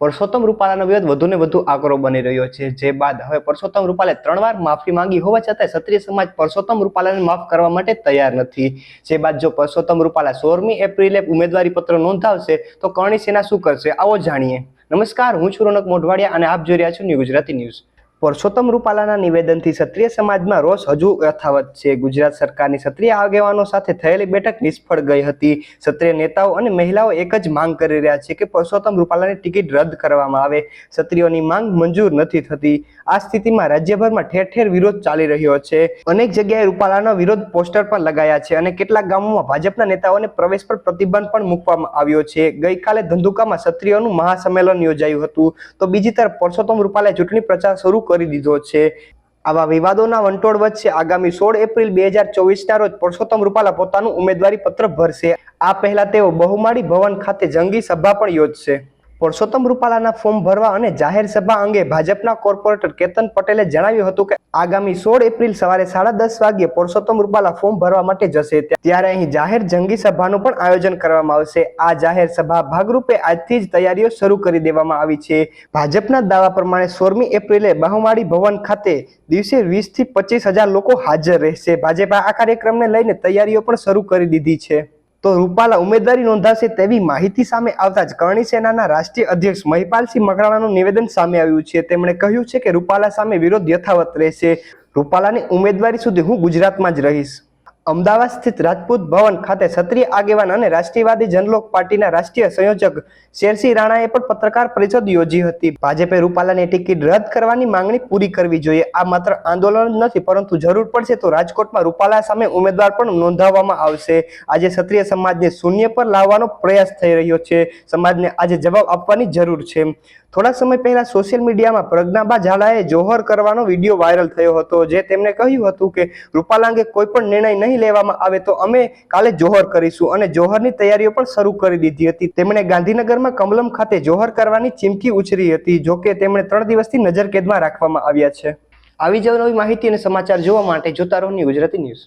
પરસોત્તમ રૂપાલાનો વિરોધ વધુને વધુ આકરો બની રહ્યો છે. જે બાદ હવે પરસોત્તમ રૂપાલે ત્રણ વાર માફી માંગી. હોવા છતાં ક્ષત્રિય સમાજ પરસોત્તમ રૂપાલાને માફ કરવા માટે તૈયાર નથી. જે બાદ જો પરસોત્તમ રૂપાલા સોળમી એપ્રિલે ઉમેદવારી પત્ર નોંધાવશે, તો કરણી સેના શું કરશે? આવો જાણીએ. નમસ્કાર, હું છું રોનક મોઢવાડિયા અને આપ જોઈ રહ્યા છો ન્યૂ ગુજરાતી ન્યૂઝ. પરસોત્તમ રૂપાલાના નિવેદનથી ક્ષત્રિય સમાજમાં રોષ હજુ યથાવત છે. ગુજરાત સરકારની ક્ષત્રિય આગેવાનો સાથે થયેલી બેઠક નિષ્ફળ ગઈ હતી. ક્ષત્રિય નેતાઓ અને મહિલાઓ એક જ માંગ કરી રહ્યા છે કે પરસોત્તમ રૂપાલાની ટિકિટ રદ કરવામાં આવે. ક્ષત્રિયોની માંગ મંજૂર નથી થતી. આ સ્થિતિમાં રાજ્યભરમાં ઠેર ઠેર વિરોધ ચાલી રહ્યો છે. અનેક જગ્યાએ રૂપાલાનો વિરોધ પોસ્ટર પણ લગાયા છે અને કેટલાક ગામોમાં ભાજપના નેતાઓને પ્રવેશ પર પ્રતિબંધ પણ મૂકવામાં આવ્યો છે. ગઈકાલે ધંધુકામાં ક્ષત્રિયોનું મહાસંમેલન યોજાયું હતું. તો બીજી તરફ પરસોત્તમ રૂપાલાએ ચૂંટણી પ્રચાર શરૂ કરી દીધો છે. આવા વિવાદોના વંટોળ વચ્ચે આગામી સોળ એપ્રિલ બે હજાર ચોવીસના રોજ પુરુષોત્તમ રૂપાલા પોતાનું ઉમેદવારી પત્ર ભરશે. આ પહેલા તેઓ બહુમાળી ભવન ખાતે જંગી સભા પણ યોજશે. પરસોત્તમ રૂપાલાના ફોર્મ ભરવા અને જાહેર સભા અંગે ભાજપના કોર્પોરેટર કેતન પટેલે જણાવ્યું હતું કે આગામી સોળ એપ્રિલ સવારે સાડા દસ વાગ્યે પરસોત્તમ રૂપાલા ફોર્મ ભરવા માટે જશે. ત્યારે અહીં જાહેર જંગી સભાનું પણ આયોજન કરવામાં આવશે. આ જાહેર સભા ભાગરૂપે આજથી જ તૈયારીઓ શરૂ કરી દેવામાં આવી છે. ભાજપના દાવા પ્રમાણે સોળમી એપ્રિલે બહુમાળી ભવન ખાતે દિવસે વીસથી પચીસ હજાર લોકો હાજર રહેશે. ભાજપા આ કાર્યક્રમને લઈને તૈયારીઓ પણ શરૂ કરી દીધી છે. તો રૂપાલા ઉમેદવારી નોંધાશે તેવી માહિતી સામે આવતા જ કરણી સેનાના રાષ્ટ્રીય અધ્યક્ષ મહિપાલસિંહ મકરાણાનું નિવેદન સામે આવ્યું છે. તેમણે કહ્યું છે કે રૂપાલા સામે વિરોધ યથાવત રહેશે. રૂપાલાની ઉમેદવારી સુધી હું ગુજરાતમાં જ રહીશ. અમદાવાદ સ્થિત રાજપૂત ભવન ખાતે ક્ષત્રિય આગેવાન અને રાષ્ટ્રીયવાદી જનલોક પાર્ટીના રાષ્ટ્રીય સંયોજક શેરસિંહ રાણાએ પણ પત્રકાર પરિષદ યોજી હતી. ભાજપે રૂપાલાની ટિકિટ રદ કરવાની માંગણી પૂરી કરવી જોઈએ. આ માત્ર આંદોલન જ નથી, પરંતુ જરૂર પડશે તો રાજકોટમાં રૂપાલા સામે ઉમેદવાર પણ નોંધાવવામાં આવશે. આજે ક્ષત્રિય સમાજને શૂન્ય પર લાવવાનો પ્રયાસ થઈ રહ્યો છે. સમાજને આજે જવાબ આપવાની જરૂર છે. થોડા સમય પહેલા સોશિયલ મીડિયામાં પ્રજ્ઞાબા ઝાલાએ જોહર કરવાનો વીડિયો વાયરલ થયો હતો, જે તેમણે કહ્યું હતું કે રૂપાલા અંગે કોઈ પણ નિર્ણય નહીં લેવામાં આવે તો અમે કાલે જોહર કરીશું. અને જોહરની તૈયારીઓ પણ શરૂ કરી દીધી હતી. તેમણે ગાંધીનગરમાં કમલમ ખાતે જોહર કરવાની ચીમકી ઉછરી હતી જોકે તેમણે ત્રણ દિવસથી નજરકેદમાં રાખવામાં આવ્યા છે. આવી જ નવી માહિતી અને સમાચાર જોવા માટે જોતા રહો ગુજરાતી ન્યૂઝ.